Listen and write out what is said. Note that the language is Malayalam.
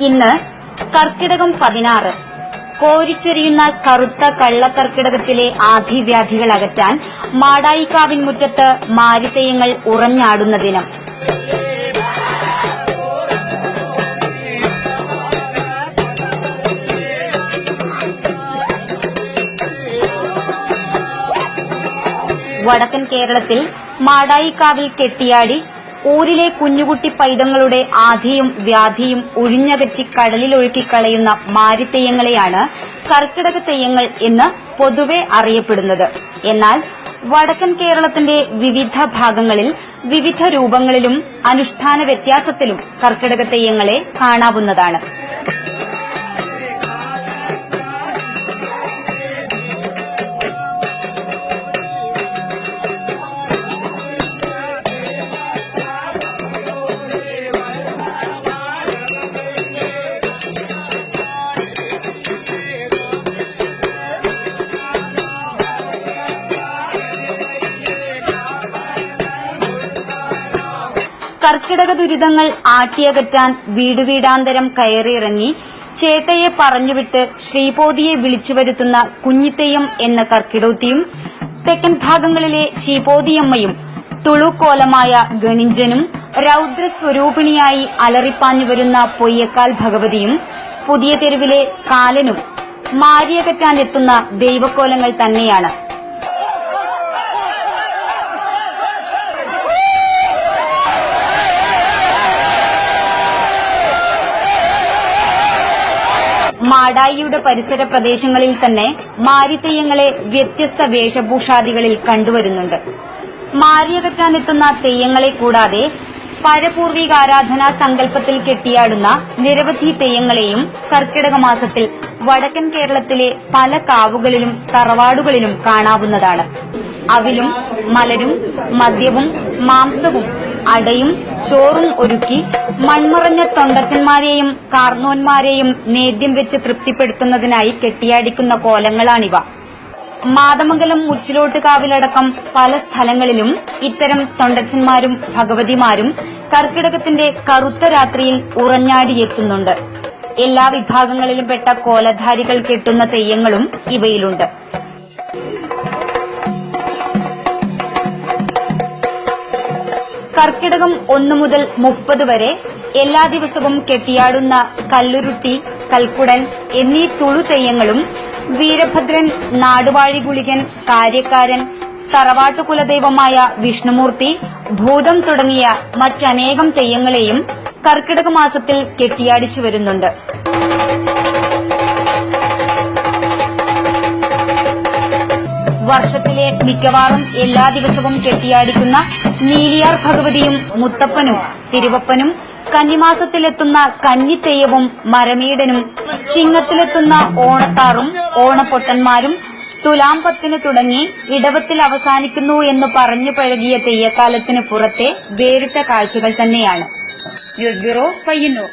ഇന്ന് കർക്കിടകം പതിനാറ്. കോരിച്ചൊരിയുന്ന കറുത്ത കള്ളക്കർക്കിടകത്തിലെ ആധിവ്യാധികൾ അകറ്റാൻ മാടായിക്കാവിൻ മുറ്റത്ത് മാരിത്തെയ്യങ്ങൾ ഉറഞ്ഞാടുന്ന ദിനം. വടക്കൻ കേരളത്തിൽ മാടായിക്കാവിൽ കെട്ടിയാടി ഊരിലെ കുഞ്ഞുകുട്ടി പൈതങ്ങളുടെ ആധിയും വ്യാധിയും ഒഴിഞ്ഞകറ്റി കടലിലൊഴുക്കിക്കളയുന്ന മാരിത്തെയ്യങ്ങളെയാണ് കർക്കിടക തെയ്യങ്ങൾ എന്ന് പൊതുവെ അറിയപ്പെടുന്നത്. എന്നാൽ വടക്കൻ കേരളത്തിന്റെ വിവിധ ഭാഗങ്ങളിൽ വിവിധ രൂപങ്ങളിലും അനുഷ്ഠാന വ്യത്യാസത്തിലും കർക്കിടക തെയ്യങ്ങളെ കാണാവുന്നതാണ്. കർക്കിടക ദുരിതങ്ങൾ ആട്ടിയകറ്റാൻ വീടുവീടാന്തരം കയറിയിറങ്ങി ചേട്ടയെ പറഞ്ഞുവിട്ട് ശ്രീപോതിയെ വിളിച്ചുവരുത്തുന്ന കുഞ്ഞിത്തെയ്യം എന്ന കർക്കിടോത്തിയും തെക്കൻ ഭാഗങ്ങളിലെ ശ്രീപോതിയമ്മയും തുളുക്കോലമായ ഗണിഞ്ചനും രൌദ്രസ്വരൂപിണിയായി അലറിപ്പാഞ്ഞു വരുന്ന പൊയ്യക്കാൽ ഭഗവതിയും പുതിയ തെരുവിലെ കാലനും മാരിയകറ്റാനെത്തുന്ന ദൈവക്കോലങ്ങൾ തന്നെയാണ്. മാടായിയുടെ പരിസര പ്രദേശങ്ങളിൽ തന്നെ മാരിത്തെയ്യങ്ങളെ വ്യത്യസ്ത വേഷഭൂഷാദികളിൽ കണ്ടുവരുന്നുണ്ട്. മാരിയകറ്റാനെത്തുന്ന തെയ്യങ്ങളെ കൂടാതെ പരപൂർവികാരാധനാ സങ്കല്പത്തിൽ കെട്ടിയാടുന്ന നിരവധി തെയ്യങ്ങളെയും കർക്കിടക മാസത്തിൽ വടക്കൻ കേരളത്തിലെ പല കാവുകളിലും തറവാടുകളിലും കാണാവുന്നതാണ്. അവിലും മലരും മദ്യവും മാംസവും അടയും ചോറും ഒരുക്കി മൺമറഞ്ഞ തൊണ്ടച്ചന്മാരെയും കാർന്നോന്മാരെയും നേദ്യം വെച്ച് തൃപ്തിപ്പെടുത്തുന്നതിനായി കെട്ടിയാടിക്കുന്ന കോലങ്ങളാണിവ. മാതമംഗലം മുച്ചിലോട്ടുകാവിലടക്കം പല സ്ഥലങ്ങളിലും ഇത്തരം തൊണ്ടച്ചന്മാരും ഭഗവതിമാരും കർക്കിടകത്തിന്റെ കറുത്ത രാത്രിയിൽ ഉറഞ്ഞാടിയെത്തുന്നുണ്ട്. എല്ലാ വിഭാഗങ്ങളിലും പെട്ട കോലധാരികൾ കെട്ടുന്ന തെയ്യങ്ങളും ഇവയിലുണ്ട്. കർക്കിടകം ഒന്നു മുതൽ മുപ്പത് വരെ എല്ലാ ദിവസവും കെട്ടിയാടുന്ന കല്ലുരുട്ടി കൽക്കുടൻ എന്നീ തുളു തെയ്യങ്ങളും വീരഭദ്രൻ നാടുവാഴി ഗുളികൻ കാര്യക്കാരൻ തറവാട്ടുകുലദൈവമായ വിഷ്ണുമൂർത്തി ഭൂതം തുടങ്ങിയ മറ്റനേകം തെയ്യങ്ങളെയും കർക്കിടക മാസത്തിൽ കെട്ടിയാടിച്ചു വരുന്നുണ്ട്. വർഷത്തിലെ മിക്കവാറും എല്ലാ ദിവസവും കെട്ടിയാടിക്കുന്ന നീലിയാർ ഭഗവതിയും മുത്തപ്പനും തിരുവപ്പനും കന്നിമാസത്തിലെത്തുന്ന കന്നിത്തെയ്യവും മരമീടനും ചിങ്ങത്തിലെത്തുന്ന ഓണത്താറും ഓണപ്പൊട്ടന്മാരും തുലാം പത്തിന് തുടങ്ങി ഇടവത്തിൽ അവസാനിക്കുന്നു എന്ന് പറഞ്ഞു പഴകിയ തെയ്യക്കാലത്തിന് പുറത്തെ വേറിട്ട കാഴ്ചകൾ തന്നെയാണ്. News bureau Payyanur.